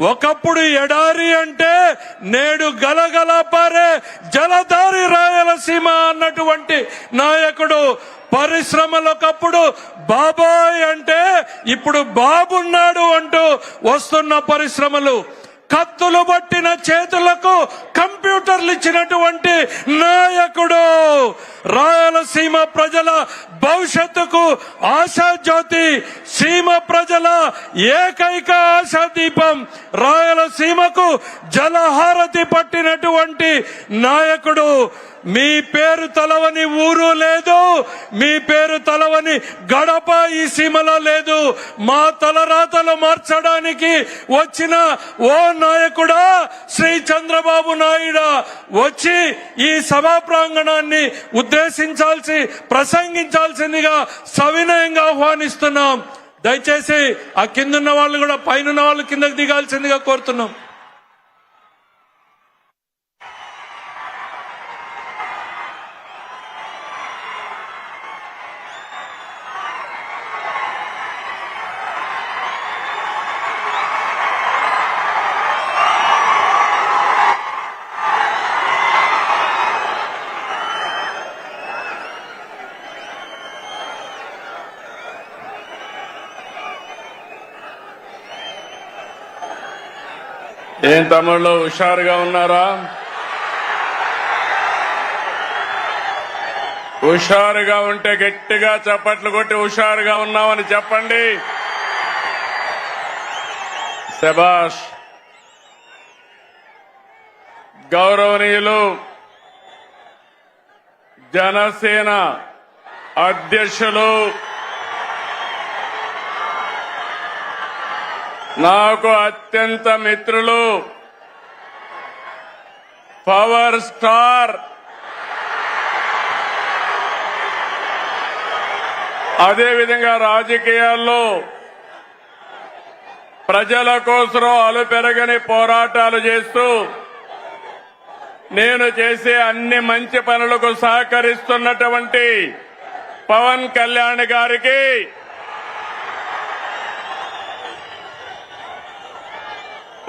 ఒకప్పుడు ఎడారి అంటే నేడు గలగల పారే జలధారి రాయలసీమ అన్నటువంటి నాయకుడు. పరిశ్రమలు ఒకప్పుడు బాబాయ్ అంటే ఇప్పుడు బాబున్నాడు అంటూ వస్తున్న పరిశ్రమలు. కత్తులు పట్టిన చేతులకు కంప్యూటర్లు ఇచ్చినటువంటి నాయకుడు. రాయలసీమ ప్రజల భవిష్యత్తుకు ఆశాజ్యోతి సీమ ప్రజల ఏకైక ఆశాదీపం రాయలసీమకు జలహారతి పట్టినటువంటి నాయకుడు. మీ పేరు తలవని ఊరు లేదు మీ పేరు తలవని గడప ఈ సీమలో లేదు. మా తలరాతలు మార్చడానికి వచ్చిన ఓ నాయకుడా శ్రీ చంద్రబాబు నాయుడు. వచ్చి ఈ సభా ప్రాంగణాన్ని ఉద్దేశించాల్సి ప్రసంగించాల్సిందిగా సవినయంగా ఆహ్వానిస్తున్నాం. దయచేసి ఆ కిందున్న వాళ్ళు కూడా పైన వాళ్ళు కిందకి దిగాల్సిందిగా కోరుతున్నాం. ఏం తమ్ముళ్ళు హుషారుగా ఉన్నారా? హుషారుగా ఉంటే గట్టిగా చప్పట్లు కొట్టి హుషారుగా ఉన్నామని చెప్పండి. శబాష్ గౌరవనీయులు జనసేన అధ్యక్షులు నాకు అత్యంత మిత్రులు పవర్ స్టార్. అదేవిధంగా రాజకీయాల్లో ప్రజల కోసం అలుపెరగని పోరాటాలు చేస్తూ నేను చేసే అన్ని మంచి పనులకు సహకరిస్తున్నటువంటి పవన్ కళ్యాణ్ గారికి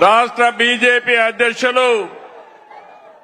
రాష్ట్ర బీజేపీ అధ్యక్షులు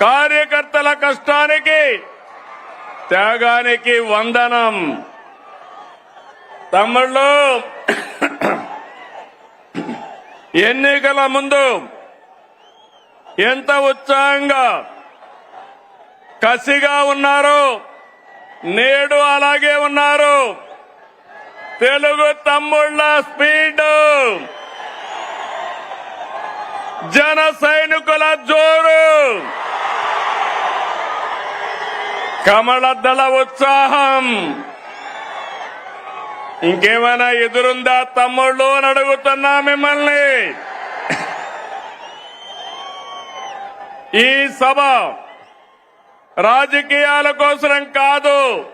కార్యకర్తల కష్టానికి త్యాగానికి వందనం. తమ్ముళ్ళు ఎన్నికల ముందు ఎంత ఉత్సాహంగా కసిగా ఉన్నారు నేడు అలాగే ఉన్నారు. తెలుగు తమ్ముళ్ళ స్పీడ్. జన సైనికుల జోరు. కమలదళ ఉత్సాహం. ఇంకేమైనా ఎదురుందా తమ్ముళ్ళు అని అడుగుతున్నా మిమ్మల్ని. ఈ సభ రాజకీయాల కోసరం కాదు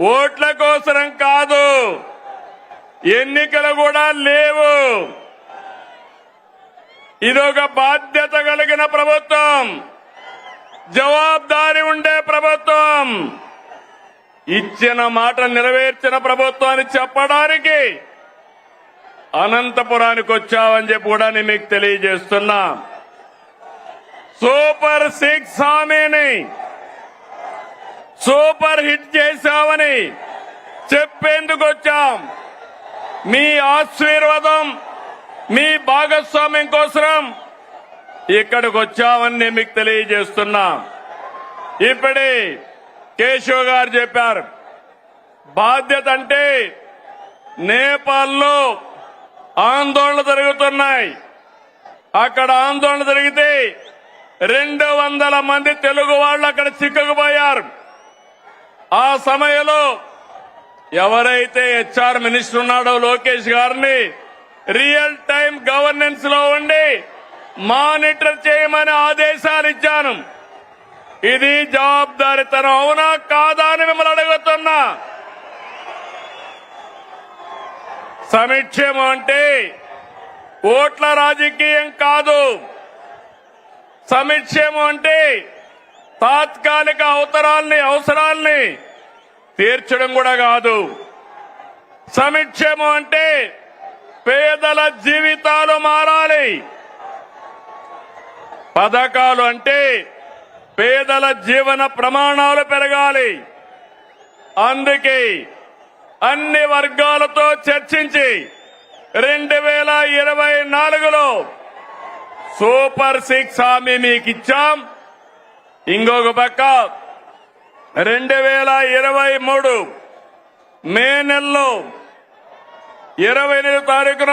ఓట్ల కోసరం కాదు ఎన్నికలు కూడా లేవు. ఇదొక బాధ్యత కలిగిన ప్రభుత్వం. జవాబారి ఉండే ప్రభుత్వం. ఇచ్చిన మాట నెరవేర్చిన ప్రభుత్వాన్ని చెప్పడానికి అనంతపురానికి వచ్చావని చెప్పి కూడా నేను మీకు తెలియజేస్తున్నా. సూపర్ సిక్స్ హామీని సూపర్ హిట్ చేశామని చెప్పేందుకు వచ్చాం. మీ ఆశీర్వాదం మీ భాగస్వామ్యం కోసం ఇక్కడికి వచ్చామని నేను మీకు తెలియజేస్తున్నా. ఇప్పుడే కేశవ్ గారు చెప్పారు బాధ్యత అంటే నేపాల్లో ఆందోళన జరుగుతున్నాయి. అక్కడ ఆందోళన జరిగితే రెండు వందల మంది తెలుగు వాళ్ళు అక్కడ చిక్కుకుపోయారు. ఆ సమయంలో ఎవరైతే హెచ్ఆర్ మినిస్టర్ ఉన్నాడో లోకేష్ గారిని రియల్ టైం గవర్నెన్స్లో ఉండి మానిటర్ చేయమని ఆదేశాలు ఇచ్చాను. ఇది జవాబుదారితనం. అవునా కాదా అని మిమ్మల్ని అడుగుతున్నా. సమీక్షేమం అంటే ఓట్ల రాజకీయం కాదు. సమీక్షేమం అంటే తాత్కాలిక అవసరాల్ని అవసరాల్ని తీర్చడం కూడా కాదు. సమీక్షేమం అంటే పేదల జీవితాలు మారాలి. పథకాలు అంటే పేదల జీవన ప్రమాణాలు పెరగాలి. అందుకే అన్ని వర్గాలతో చర్చించి రెండు వేల ఇరవై నాలుగులో సూపర్ సిక్స్ హామీ మీకు ఇచ్చాం ఇంకొక పక్క రెండు వేల ఇరవై మూడు మే నెలలో ఇరవై ఎనిమిది తారీఖున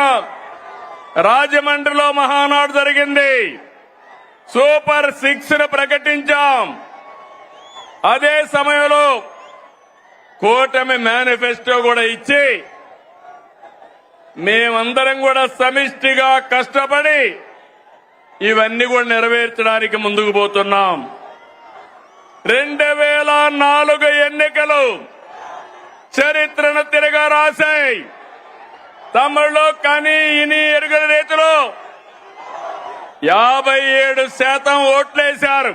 రాజమండ్రిలో మహానాడు జరిగింది. సూపర్ సిక్స్ను ప్రకటించాం. అదే సమయంలో కూటమి మేనిఫెస్టో కూడా ఇచ్చి మేమందరం కూడా సమిష్టిగా కష్టపడి ఇవన్నీ కూడా నెరవేర్చడానికి ముందుకు పోతున్నాం. రెండు వేల నాలుగు ఎన్నికలు చరిత్రను తిరగా రాశాయి తమిళలో కానీ ఇని ఎరుగని యాభై ఏడు శాతం ఓట్లేశారు.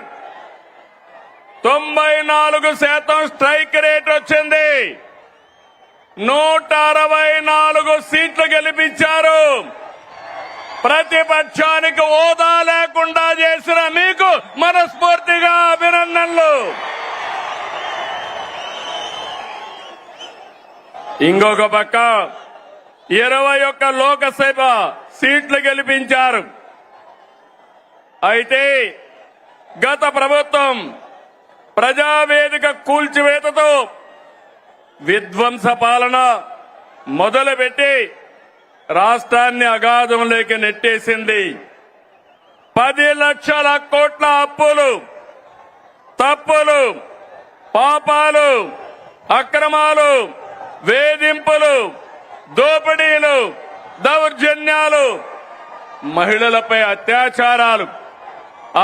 తొంభై నాలుగు శాతం స్ట్రైక్ రేట్ వచ్చింది. నూట అరవై నాలుగు సీట్లు గెలిపించారు. ప్రతిపక్షానికి హోదా లేకుండా చేసిన మీకు మనస్ఫూర్తిగా అభినందనలు. ఇంకొక పక్క ఇరవై ఒక్క లోకసభ సీట్లు గెలిపించారు. అయితే గత ప్రభుత్వం ప్రజావేదిక కూల్చివేతతో విధ్వంస పాలన మొదలుపెట్టి రాష్ట్రాన్ని అగాధంలోకి నెట్టేసింది. పది లక్షల కోట్ల అప్పులు తప్పులు పాపాలు అక్రమాలు వేధింపులు దోపిడీలు దౌర్జన్యాలు మహిళలపై అత్యాచారాలు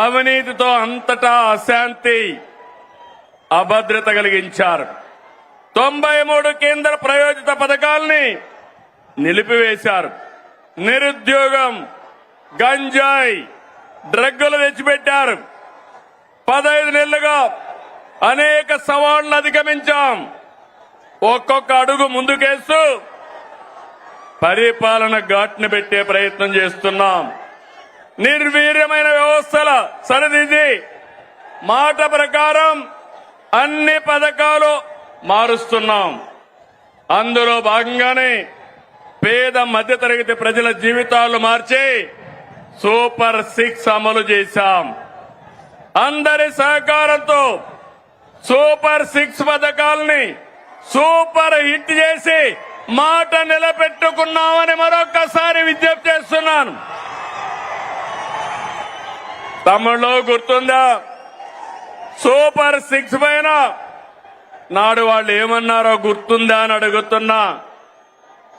అవినీతితో అంతటా అశాంతి అభద్రత కలిగించారు. తొంభై మూడు కేంద్ర ప్రయోజిత పథకాల్ని నిలిపివేశారు. నిరుద్యోగం గంజాయి డ్రగ్గులు తెచ్చిపెట్టారు. పదహైదు నెలలుగా అనేక సవాళ్ళు అధిగమించాం. ఒక్కొక్క అడుగు ముందుకేస్తూ పరిపాలన ఘాట్ని పెట్టే ప్రయత్నం చేస్తున్నాం. నిర్వీర్యమైన వ్యవస్థల సరిదిద్ది మాట ప్రకారం అన్ని పథకాలు మారుస్తున్నాం. అందులో భాగంగానే పేద మధ్యతరగతి ప్రజల జీవితాలు మార్చి సూపర్ సిక్స్ అమలు చేశాం. అందరి సహకారంతో సూపర్ సిక్స్ పథకాలని సూపర్ హిట్ చేసి మాట నిలబెట్టుకున్నామని మరొక్కసారి విజ్ఞప్తి చేస్తున్నాను. తమిళలో గుర్తుందా? సూపర్ సిక్స్ పైన. నాడు వాళ్ళు ఏమన్నారో గుర్తుందా అని అడుగుతున్నా.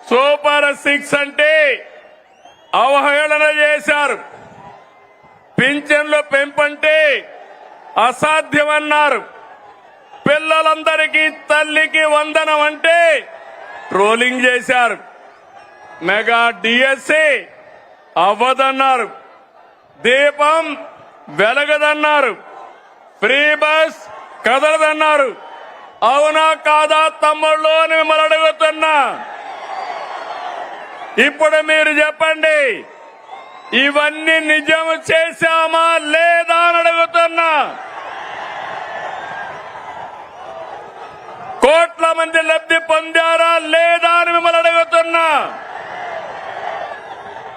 సూపర్ సిక్స్ అంటే అవహేళన చేశారు. పింఛన్లు పెంపంటే అసాధ్యమన్నారు. పిల్లలందరికీ తల్లికి వందనం అంటే ట్రోలింగ్ చేశారు. మెగా డిఎస్సి అవ్వదన్నారు. దీపం వెలగదన్నారు. Free bus కదలదన్నారు. అవునా కాదా తమ్ముళ్ళు అని మిమ్మల్ని అడుగుతున్నా. ఇప్పుడు మీరు చెప్పండి ఇవన్నీ నిజం చేశామా లేదా అని అడుగుతున్నా. కోట్ల మంది లబ్ధి పొందారా లేదా అని మిమ్మల్ని అడుగుతున్నా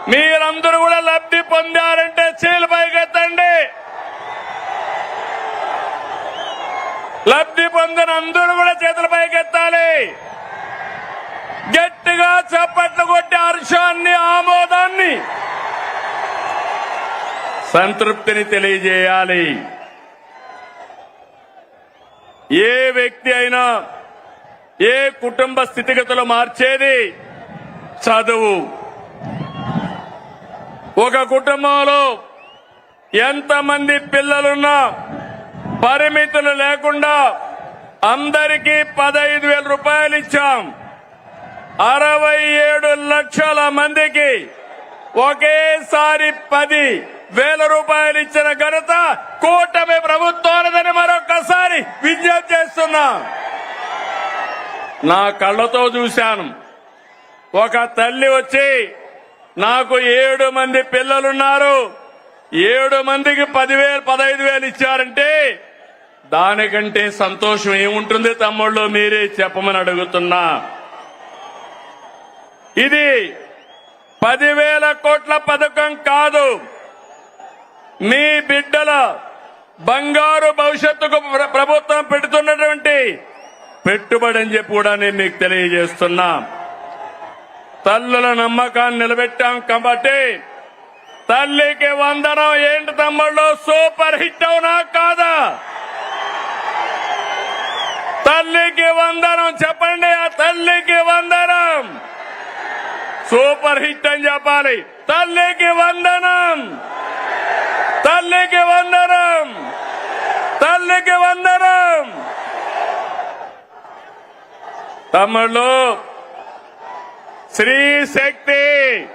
మీరందరూ కూడా లబ్ధి పొందారంటే చీలు పైకెత్తండి లబ్ధి పొందిన అందరూ కూడా చేతుల పైకెత్తాలి. గట్టిగా చప్పట్లు కొట్టి హర్షాన్ని ఆమోదాన్ని సంతృప్తిని తెలియజేయాలి. ఏ వ్యక్తి అయినా ఏ కుటుంబ స్థితిగతులు మార్చేది? చదువు. ఒక కుటుంబంలో ఎంతమంది పిల్లలున్నా పరిమితులు లేకుండా అందరికీ పదహైదు వేల రూపాయలు ఇచ్చాం. అరవై ఏడు లక్షల మందికి ఒకేసారి పది వేల రూపాయలు ఇచ్చిన ఘనత కూటమి ప్రభుత్వాలదని మరొకసారి విజ్ఞప్తి చేస్తున్నా. నా కళ్ళతో చూశాను. ఒక తల్లి వచ్చి నాకు ఏడు మంది పిల్లలున్నారు. ఏడు మందికి పదివేలు పదహైదు వేలు ఇచ్చారంటే దానికంటే సంతోషం ఏముంటుంది తమ్ముళ్ళు? మీరే చెప్పమని అడుగుతున్నా. ఇది పదివేల కోట్ల పథకం కాదు. మీ బిడ్డల బంగారు భవిష్యత్తుకు ప్రభుత్వం పెడుతున్నటువంటి పెట్టుబడి అని చెప్పి కూడా నేను మీకు తెలియజేస్తున్నా. తల్లుల నమ్మకాన్ని నిలబెట్టాం కాబట్టి తల్లికి వందనం ఏంటి తమ్ముళ్ళు? సూపర్ హిట్ అవునా కాదా? వందనం చెప్పండి ఆ తల్లికి వందనం. సూపర్ హిట్ అని చెప్పాలి. తల్లికి వందనం. తల్లికి వందనం. తల్లికి వందనం. తమ్ముళ్ళు శ్రీ శక్తి.